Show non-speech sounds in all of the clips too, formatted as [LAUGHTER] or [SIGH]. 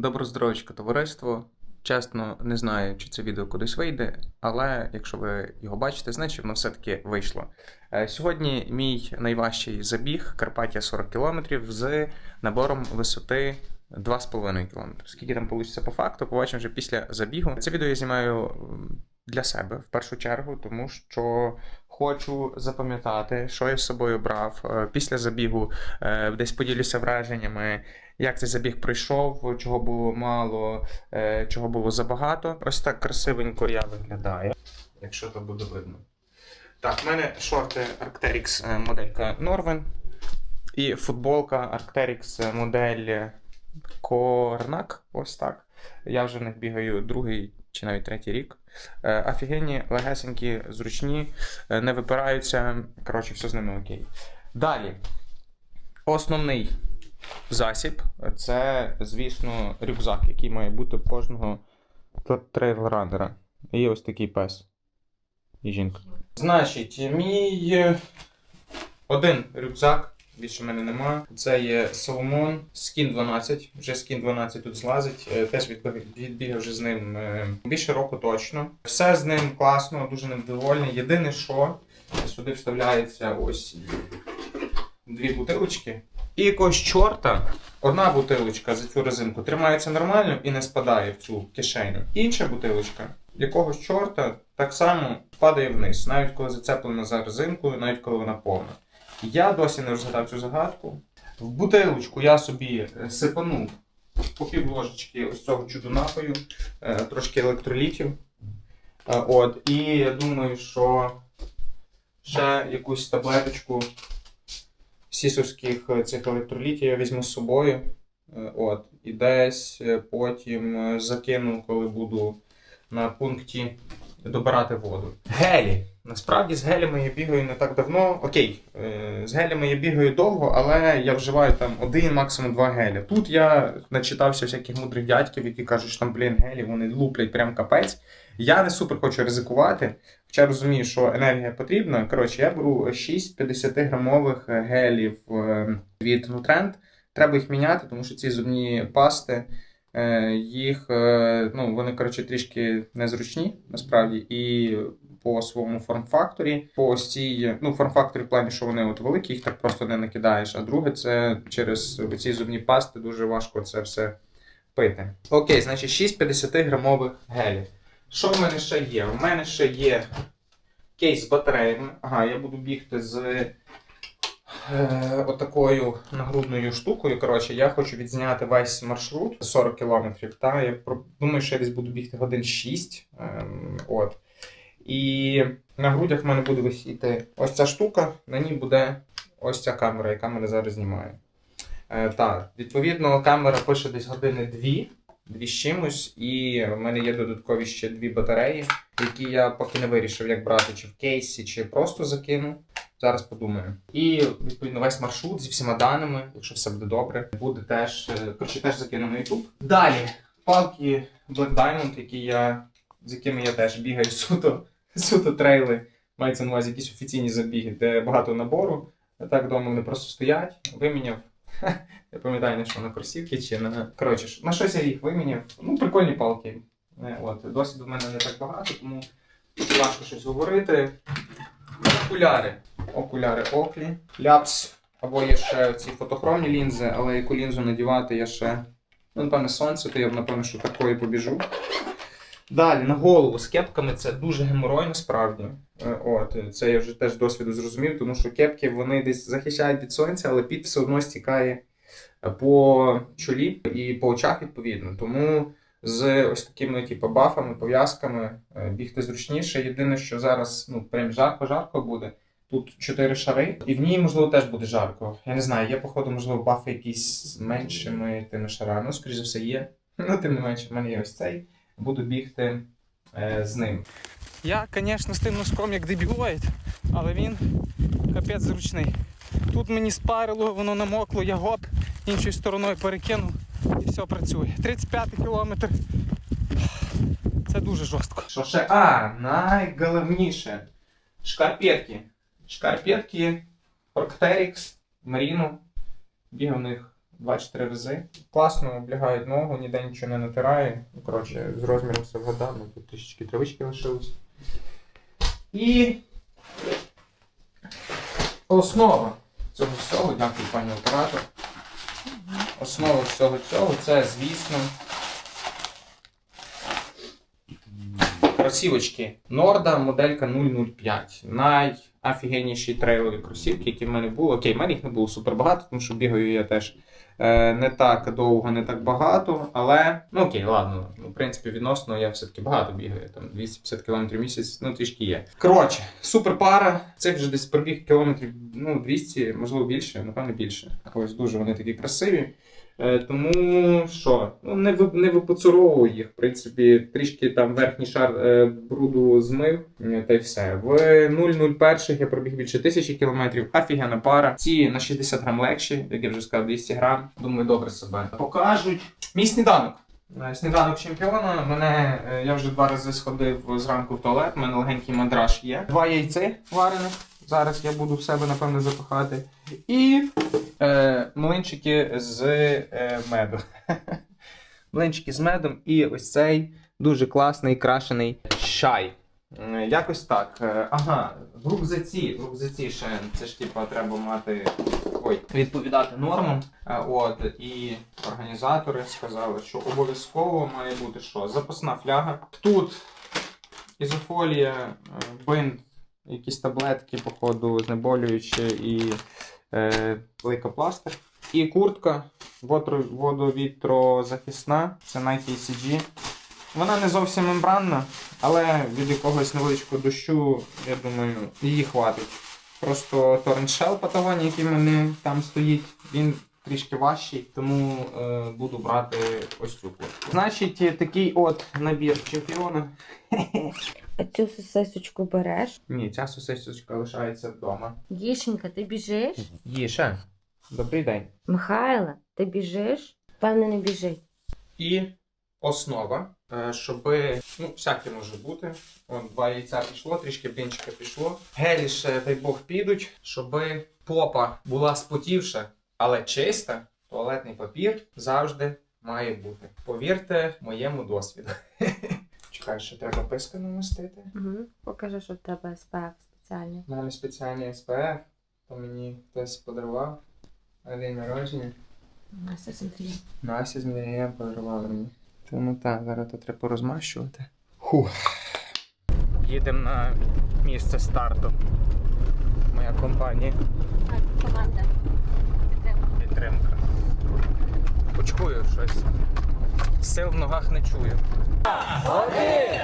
Доброздоровечко товариство. Чесно, не знаю, чи це відео кудись вийде, але якщо ви його бачите, значить воно все-таки вийшло. Е, Сьогодні мій найважчий забіг Карпаття 40 км з набором висоти 2,5 км. Скільки там вийде по факту, побачимо вже після забігу. Це відео я знімаю для себе в першу чергу, тому що хочу запам'ятати, що я з собою брав. Е, Після забігу е, десь поділюся враженнями, як цей забіг пройшов, чого було мало, е, чого було забагато. Ось так красивенько я виглядаю, якщо то буде видно. Так, в мене шорти Arcteryx е, моделька Norven і футболка Arcteryx е, модель Cornac. Ось так. Я вже в них бігаю другий чи навіть третій рік. Офігенні, легесенькі, зручні, не випираються. Коротше, все з ними окей. Далі. Основний засіб це, звісно, рюкзак, який має бути у кожного трейлранера. І ось такий пес. І жінка. Значить, мій е, один рюкзак, більше в мене нема. Це є Solomon Skin 12. Вже Skin 12 тут злазить. Е, Теж відбіг- відбігав вже з ним е, більше року точно. Все з ним класно, дуже ним. Єдине, що сюди вставляється ось дві бутилочки. І якогось чорта одна бутилочка за цю резинку тримається нормально і не спадає в цю кишеню. Інша бутилочка якогось чорта так само падає вниз, навіть коли зацеплена за резинкою, навіть коли вона повна. Я досі не розгадав цю загадку. В бутилочку я собі е, сипанув по пів ложечки ось цього чуду напою, е, трошки електролітів. Е, От, і я думаю, що ще якусь таблеточку сісовських е, цих електролітів я візьму з собою. Е, От, і десь е, потім закину, коли буду на пункті добирати воду. Гелі. Насправді з гелями я бігаю не так давно. Окей, е, з гелями я бігаю довго, але я вживаю там один, максимум два геля. Тут я начитався всяких мудрих дядьків, які кажуть, що там, блін, гелі вони луплять прям капець. Я не супер хочу ризикувати, хоча розумію, що енергія потрібна. Коротше, я беру 6 50 грамових гелів е, від Nutrend. Треба їх міняти, тому що ці зубні пасти. Е, їх, ну, вони, коротше, трішки незручні, насправді, і по своєму форм-факторі, по цій, ну, форм-факторі в плані, що вони от великі, їх так просто не накидаєш. А друге, це через ці зубні пасти дуже важко це все пити. Окей, значить, 6 50 грамових гелів. Що в мене ще є? У мене ще є кейс з батареями. Ага, я буду бігти з е, отакою нагрудною штукою. Коротше, я хочу відзняти весь маршрут 40 кілометрів. Та я думаю, що я десь буду бігти годин 6. Ем, от. І на грудях в мене буде висіти ось ця штука, на ній буде ось ця камера, яка мене зараз знімає. Е, так, відповідно, камера пише десь години 2, дві з чимось, і в мене є додаткові ще дві батареї, які я поки не вирішив, як брати, чи в кейсі, чи просто закину. Зараз подумаю. І відповідно весь маршрут зі всіма даними, якщо все буде добре, буде теж, е, коротше, теж закину на YouTube. Далі палки Black Diamond, які я, з якими я теж бігаю суто, суто трейли. Мається на увазі якісь офіційні забіги, де багато набору. А так вдома вони просто стоять. Виміняв. Я пам'ятаю, на що на кросівки чи на. Коротше, на щось я їх виміняв. Ну, прикольні палки. Е, От, досвіду в мене не так багато, тому важко щось говорити. Окуляри. Окуляри Оклі. Ляпс. Або є ще ці фотохромні лінзи, але яку лінзу надівати я ще. Ну, напевне, сонце, то я б, напевно, що такої побіжу. Далі, на голову з кепками це дуже геморой насправді. Е, От, це я вже теж досвіду зрозумів, тому що кепки вони десь захищають від сонця, але під все одно стікає е, по чолі і по очах відповідно. Тому з ось такими, типу, бафами, пов'язками е, бігти зручніше. Єдине, що зараз ну, прям жарко-жарко буде. Тут чотири шари, і в ній, можливо, теж буде жарко. Я не знаю, є, походу, можливо, бафи якісь з меншими тими шарами. Ну, скоріш за все, є. [LAUGHS] Ну, тим не менше, в мене є ось цей. Буду бігти е, з ним. Я, звісно, з тим носком як дебілоїд, але він капець зручний. Тут мені спарило, воно намокло, я гоп, іншою стороною перекинув і все працює. 35 кілометр. Це дуже жорстко. Що ще? А, найголовніше. Шкарпетки. Шкарпетки Arcteryx, Merino. Бігав в них 2-4 рази. Класно облягають ногу, ніде нічого не натирає. Ну, Коротше, з розміром все вгадав, ну тут трішечки травички лишилось. І основа цього всього, дякую пані оператор. Основа всього цього це, звісно. Кросівочки Норда моделька 005. Найофігенніші трейлові кросівки, які в мене були. Окей, в мене їх не було супер багато, тому що бігаю я теж не так довго, не так багато. Але ну окей, ладно. Ну, в принципі, відносно я все-таки багато бігаю. Там 250 км місяць, ну трішки є. Коротше, супер пара. Це вже десь пробіг кілометрів ну, 200, можливо більше, напевно більше. Ось дуже вони такі красиві. Е, Тому що ну, не, не випоцуровую їх. В принципі, трішки там верхній шар е, бруду змив, та й все. В 0,01 я пробіг більше тисячі кілометрів. Офігенна пара. Ці на 60 грам легші, як я вже сказав, 200 грам. Думаю, добре себе покажуть. Мій сніданок. Е, Сніданок чемпіона. Мене я вже два рази сходив зранку в туалет. У мене легенький мандраж є. Два яйця варених. Зараз я буду в себе, напевно, запихати. І е, млинчики з е, меду. [LAUGHS] млинчики з медом і ось цей дуже класний крашений чай. Якось так. Е, Ага, в рюкзаці, в рюкзаці ще це ж типа треба мати ой, відповідати нормам. Е, От і організатори сказали, що обов'язково має бути що? Запасна фляга. Тут ізофолія, е, бинт, якісь таблетки, походу, знеболюючі і е, лейкопластир. І куртка водовітрозахисна, це Nike ACG. Вона не зовсім мембранна, але від якогось невеличкого дощу, я думаю, її хватить. Просто торрент-шел Патагонії, який в мене там стоїть, він трішки важчий, тому е, буду брати ось цю куртку. Значить, такий от набір чемпіона. [LAUGHS] А цю сосисочку береш. Ні, ця сосисочка лишається вдома. Дішенька, ти біжиш? Їша. Добрий день. Михайла, ти біжиш? Певно, не біжить. І основа, е, щоб ну, всяке може бути. От два яйця пішло, трішки блінчика пішло. Гелі ще, дай Бог, підуть, щоб попа була спотівша, але чиста. Туалетний папір завжди має бути. Повірте моєму досвіду. [LAUGHS] Чекай, ще треба писка намастити. Угу. Покажи, що в тебе СПФ спеціальний. У мене спеціальний СПФ, то мені хтось подарував на день народження. Настя смотри. Настя з Мірієм подарували мені. Тому так, зараз то треба порозмащувати. Фух. Їдемо на місце старту. Моя компанія. Команда. Підтримка. Почую щось. Сил в ногах не чую. Погнали.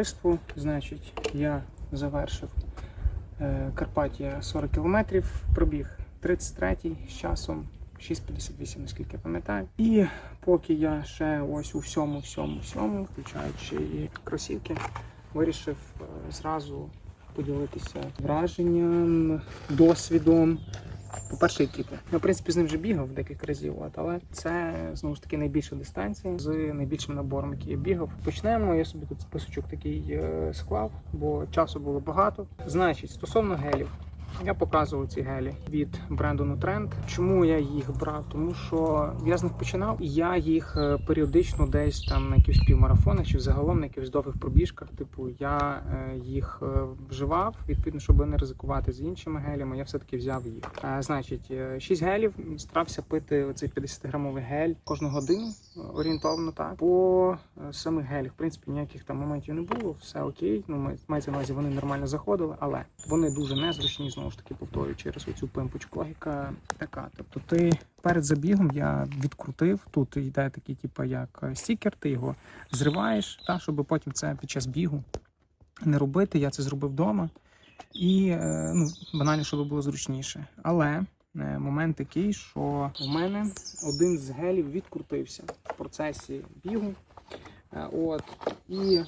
Товариству. Значить, я завершив Карпатія 40 кілометрів, пробіг 33-й з часом 6.58, наскільки я пам'ятаю. І поки я ще ось у всьому, всьому, всьому, включаючи і кросівки, вирішив е, зразу поділитися враженням, досвідом. По-перше, екіпи. Я, в принципі, з ним вже бігав декілька разів, але це знову ж таки найбільша дистанція з найбільшим набором, який я бігав. Почнемо. Я собі тут списочок такий е, склав, бо часу було багато. Значить, стосовно гелів. Я показував ці гелі від бренду Nutrend. Чому я їх брав? Тому що я з них починав, і я їх е, періодично десь там на якихось півмарафонах чи загалом на якихось довгих пробіжках. Типу, я е, їх е, вживав, відповідно, щоб не ризикувати з іншими гелями. Я все таки взяв їх. Значить, 6 гелів старався пити оцей 50-грамовий гель кожну годину орієнтовно так. По самих гелях, в принципі, ніяких там моментів не було, все окей. Ну, мається на увазі, вони нормально заходили, але вони дуже незручні, знову ж таки, повторюю, через оцю пимпочку. Логіка така. Тобто ти перед забігом я відкрутив. Тут йде такий, типу, як е, стікер, ти його зриваєш, та, щоб потім це під час бігу не робити. Я це зробив вдома. І е, ну, банально, щоб було зручніше. Але е, момент такий, що в мене один з гелів відкрутився в процесі бігу. От, і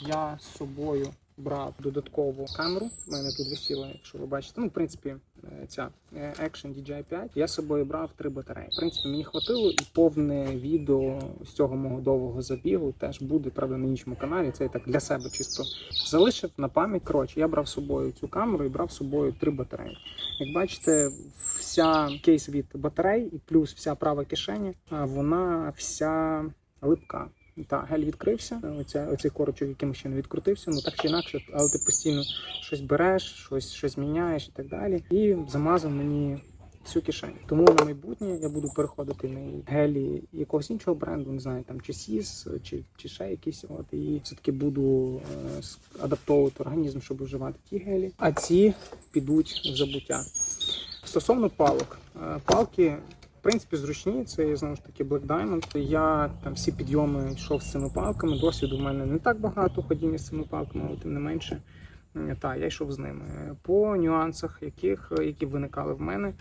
я з собою брав додаткову камеру. У мене тут висіла, якщо ви бачите. Ну, в принципі, е, ця е, Action DJI 5. Я з собою брав три батареї. В принципі, мені хватило і повне відео з цього мого довгого забігу теж буде, правда, на іншому каналі. Це я так для себе чисто залишив на пам'ять. Коротше, я брав з собою цю камеру і брав з собою три батареї. Як бачите, вся кейс від батарей і плюс вся права кишеня, вона вся липка. Та гель відкрився. Оця, оцей корочок, яким ще не відкрутився. Ну так чи інакше, але ти постійно щось береш, щось, щось міняєш і так далі. І замазав мені всю кишеню. Тому на майбутнє я буду переходити на гелі якогось іншого бренду, не знаю, там чи сіс, чи, чи ще якісь. От і все-таки буду е, адаптовувати організм, щоб вживати ті гелі. А ці підуть в забуття. Стосовно палок, Е, палки. В принципі, зручні, це знову ж таки Black Diamond. Я там всі підйоми йшов з цими палками. Досвіду в мене не так багато ходіння з цими палками, але тим не менше. Та, я йшов з ними. По нюансах, яких, які виникали в мене,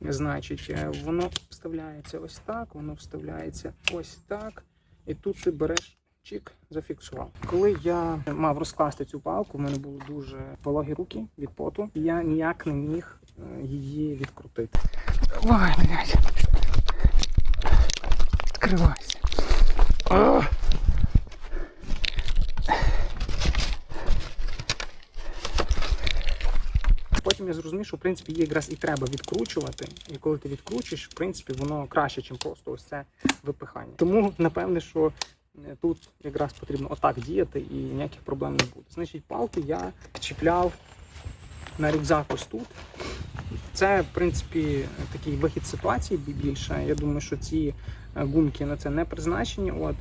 значить, е, воно вставляється ось так, воно вставляється ось так. І тут ти береш чик, зафіксував. Коли я мав розкласти цю палку, в мене були дуже вологі руки від поту, я ніяк не міг е, її відкрутити. Ой, блядь. Відкривайся. А! Потім я зрозумів, що в принципі її якраз і треба відкручувати. І коли ти відкручуєш, в принципі, воно краще, ніж просто ось це випихання. Тому напевне, що е, тут якраз потрібно отак діяти і ніяких проблем не буде. Значить, палки я чіпляв на рюкзак ось тут. Це, в принципі, такий вихід ситуації бі- більше. Я думаю, що ці е, гумки на це не призначені. От.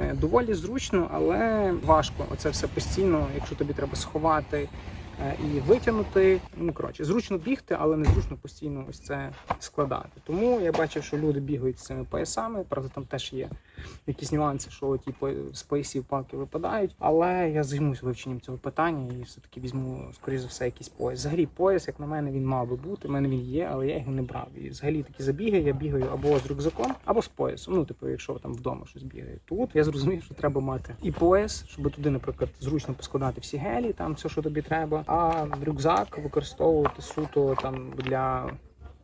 Е, Доволі зручно, але важко. Оце все постійно, якщо тобі треба сховати і витягнути. Ну коротше, зручно бігти, але не зручно постійно ось це складати. Тому я бачив, що люди бігають з цими поясами. Правда, там теж є якісь нюанси, що ті з поясів палки випадають. Але я займусь вивченням цього питання і все-таки візьму, скоріш за все, якийсь пояс. Взагалі, пояс, як на мене, він мав би бути. У мене він є, але я його не брав. І взагалі такі забіги я бігаю або з рюкзаком, або з поясом. Ну, типу, якщо там вдома щось бігає. Тут я зрозумів, що треба мати і пояс, щоб туди, наприклад, зручно поскладати всі гелі, там все, що тобі треба. А рюкзак використовувати суто там для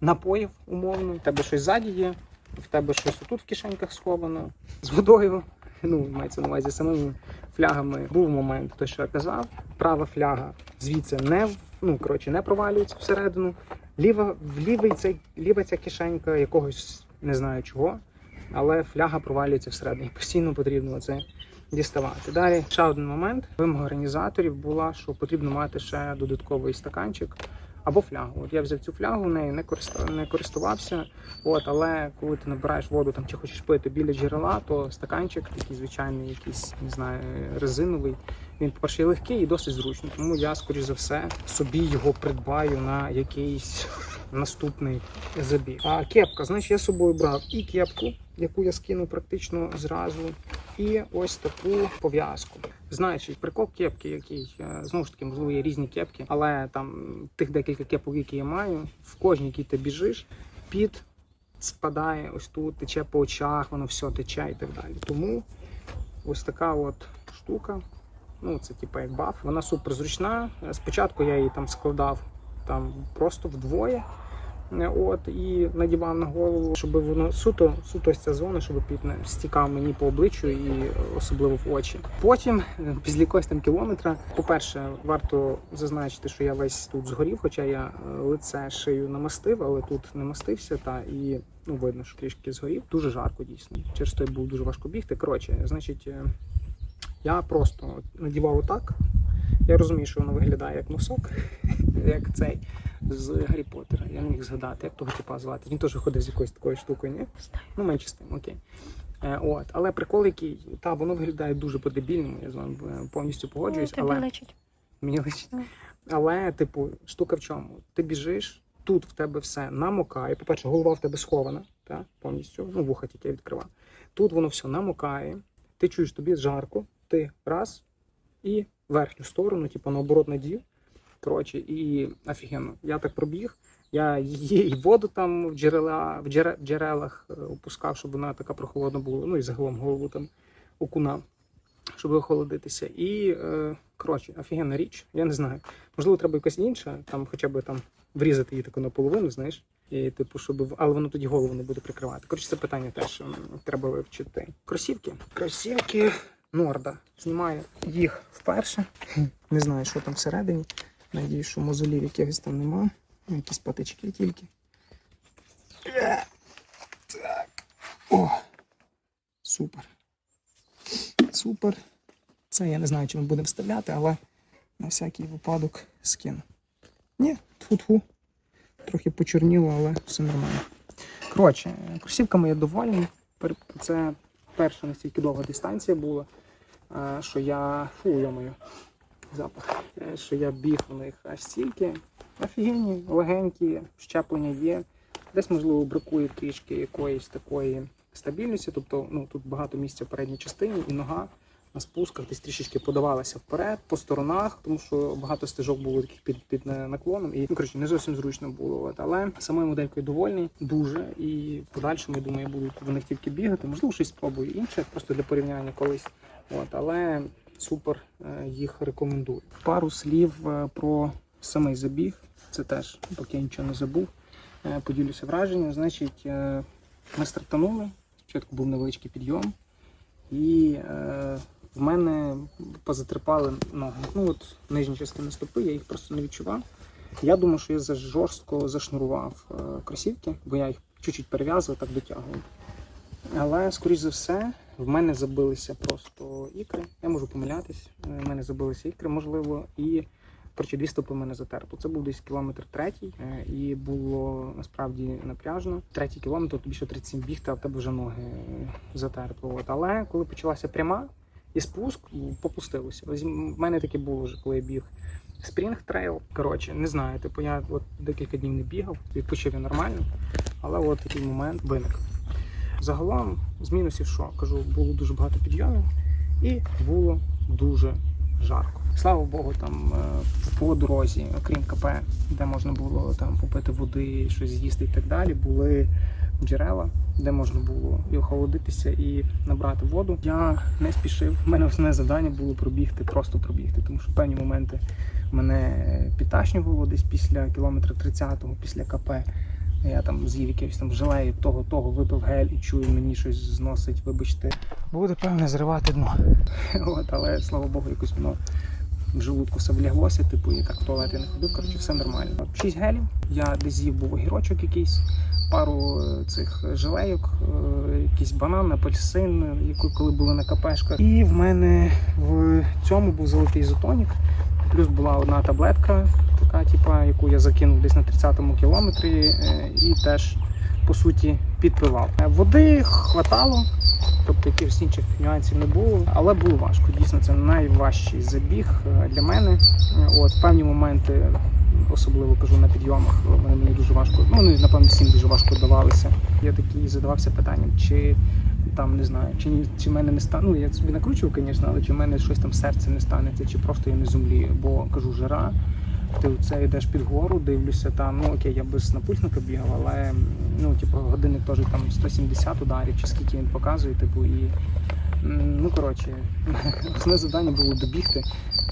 напоїв, умовно. У тебе щось ззаді є, в тебе щось отут в кишеньках сховано з водою. Ну, мається на увазі самими флягами. Був момент, той, що я казав. Права фляга звідси не ну, коротше, не провалюється всередину. Ліва, в лівий цей, ліва ця кишенька якогось не знаю чого, але фляга провалюється всередині. Постійно потрібно це діставати. Далі ще один момент. Вимога організаторів була, що потрібно мати ще додатковий стаканчик або флягу. От я взяв цю флягу, нею не не користувався. От, але коли ти набираєш воду там чи хочеш пити біля джерела, то стаканчик такий звичайний, якийсь не знаю, резиновий. Він, по-перше, легкий і досить зручний. Тому я, скоріш за все, собі його придбаю на якийсь наступний забіг. А кепка, значить, я з собою брав і кепку, яку я скину практично зразу, і ось таку пов'язку. Значить, прикол кепки, який е, знову ж таки, можливо, є різні кепки, але там тих декілька кепок, які я маю, в кожній, якій ти біжиш, під спадає ось тут, тече по очах, воно все тече і так далі. Тому ось така от штука. Ну, це типу як баф. Вона супер зручна. Е, Спочатку я її там складав там просто вдвоє. От, і надівав на голову, щоб воно суто, суто ця зона, щоб під не стікав мені по обличчю і особливо в очі. Потім, е, після якогось там кілометра, по-перше, варто зазначити, що я весь тут згорів, хоча я е, лице шию намастив, але тут не мастився, та і ну видно, що трішки згорів. Дуже жарко дійсно. Через й було дуже важко бігти. Коротше, значить, е, я просто надівав отак. Я розумію, що воно виглядає як носок, [LAUGHS] як цей з Гаррі Поттера. Я не міг згадати, як того типа звати. Він теж ходив з якоюсь такою штукою, ні? Ну, менше з тим, окей. Е, от. Але прикол який, та воно виглядає дуже по-дебільному, я з вами повністю погоджуюсь, Ну, тобі але личить. мені личить. Ну. Але, типу, штука в чому? Ти біжиш, тут в тебе все намокає. По-перше, голова в тебе схована, та, повністю, ну, вуха тільки я відкривав. Тут воно все намокає, ти чуєш тобі жарко, ти раз і верхню сторону, типу, наоборот надів. Коротше, і офігенно. Я так пробіг. Я її воду там в, джерела, в, джере- в джерелах е, опускав, щоб вона така прохолодна була. Ну і загалом голову там окунав, щоб охолодитися. І е, коротше, офігенна річ. Я не знаю. Можливо, треба якась інша, там хоча б там врізати її таку наполовину, знаєш. І, типу, щоб але воно тоді голову не буде прикривати. Коротше, це питання теж треба вивчити. Кросівки. Кросівки Норда. Знімаю їх вперше. Не знаю, що там всередині. Надіюсь, що мозолів якихось там нема. Ну, Якісь патички тільки. Так. О! Супер. Супер. Це я не знаю, чи ми будемо вставляти, але на всякий випадок скину. Ні, тьфу-тьфу. Трохи почорніло, але все нормально. Коротше, кросівками я довольний. Це перша настільки довга дистанція була, що я. Фу, йомою. Запах. Е, Що я біг в них аж стільки. Офігенні, легенькі, щеплення є. Десь, можливо, бракує трішки якоїсь такої стабільності. Тобто, ну тут багато місця в передній частині, і нога на спусках десь трішечки подавалася вперед, по сторонах, тому що багато стежок було таких під, під наклоном, і ну, коротше, не зовсім зручно було. Але самою моделькою довольний дуже. І в подальшому, я думаю, я буду в них тільки бігати. Можливо, щось спробую інше, просто для порівняння колись. От, але супер е, їх рекомендую. Пару слів е, про самий забіг. Це теж, поки я нічого не забув. Е, Поділюся враженням. Значить, ми стартанули. Спочатку був невеличкий підйом, і в мене позатрипали ноги. Ну от нижні частини стопи, я їх просто не відчував. Я думав, що я за жорстко зашнурував кросівки, бо я їх чуть-чуть перев'язував, так дотягував. Але, скоріш за все, в мене забилися просто ікри. Я можу помилятись. е, В мене забилися ікри, можливо, і коротше, дві стопи мене затерпло. Це був десь кілометр третій, е, і було насправді напряжно. Третій кілометр, тобі ще 37 бігти, а в тебе вже ноги е, затерпло. От. Але коли почалася пряма і спуск, попустилося. Ось в мене таке було вже, коли я біг. Спрінг трейл. Коротше, не знаю. Типу, я от декілька днів не бігав, відпочив я нормально, але от такий момент виник. Загалом, з мінусів, що кажу, було дуже багато підйомів і було дуже жарко. Слава Богу, там е, по дорозі, окрім КП, де можна було там попити води, щось з'їсти і так далі, були джерела, де можна було і охолодитися, і набрати воду. Я не спішив. У мене основне завдання було пробігти, просто пробігти, тому що певні моменти мене підташнювало десь після кілометра 30-го, після КП. Я там з'їв якихось там желеї, того, того, випив гель і чую, мені щось зносить, вибачте. Буде певне зривати дно. [LAUGHS] От, але слава Богу, якось воно в желудку все вляглося, типу, і так в туалет я не ходив, коротше, все нормально. Шість гелів, я десь з'їв був огірочок якийсь, пару е, цих желейок, е, якийсь банан, апельсин, е, коли були на КПшках. І в мене в цьому був золотий ізотонік. Плюс була одна таблетка, така, типа, яку я закинув десь на 30-му кілометрі, е, і теж по суті підпивав. Е, Води хватало, тобто якихось інших нюансів не було, але було важко. Дійсно, це найважчий забіг е, для мене. От певні моменти, особливо кажу на підйомах, вони мені дуже важко. Ну напевно всім дуже важко давалися. Я такий задавався питанням, чи там не знаю, чи ні, чи мене не стане. Ну я собі накручував, звісно, але чи в мене щось там серце не станеться, чи просто я не зумлію. Бо кажу, жара. Ти це йдеш під гору, дивлюся там. Ну окей, я без напульсника бігав, але ну, типу, годинник теж там 170 ударів, чи скільки він показує, типу, і ну коротше, [LAUGHS] основне завдання було добігти.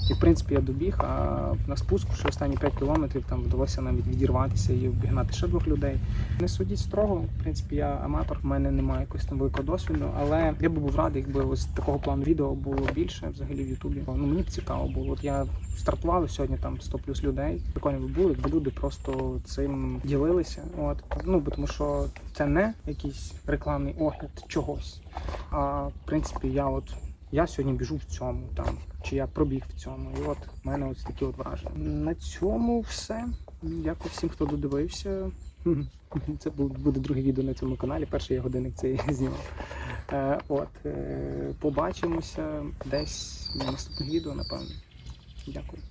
І в принципі я добіг, а на спуску ще останні 5 кілометрів там вдалося навіть відірватися і обігнати ще двох людей. Не судіть строго, в принципі, я аматор, в мене немає якогось там великого досвіду, але я би був радий, якби ось такого плану відео було більше взагалі в Ютубі. Ну мені б цікаво було. От я стартував сьогодні там 100 плюс людей. Прикольно би було, якби люди просто цим ділилися. От ну бо тому, що це не якийсь рекламний огляд чогось. А в принципі, я от я сьогодні біжу в цьому там, чи я пробіг в цьому. І от в мене ось такі от враження. На цьому все. Дякую всім, хто додивився. [LAUGHS] Це буде друге відео на цьому каналі. Перший я годинник цей [LAUGHS] знімав. Е, от, е, побачимося десь на наступних відео, напевно. Дякую.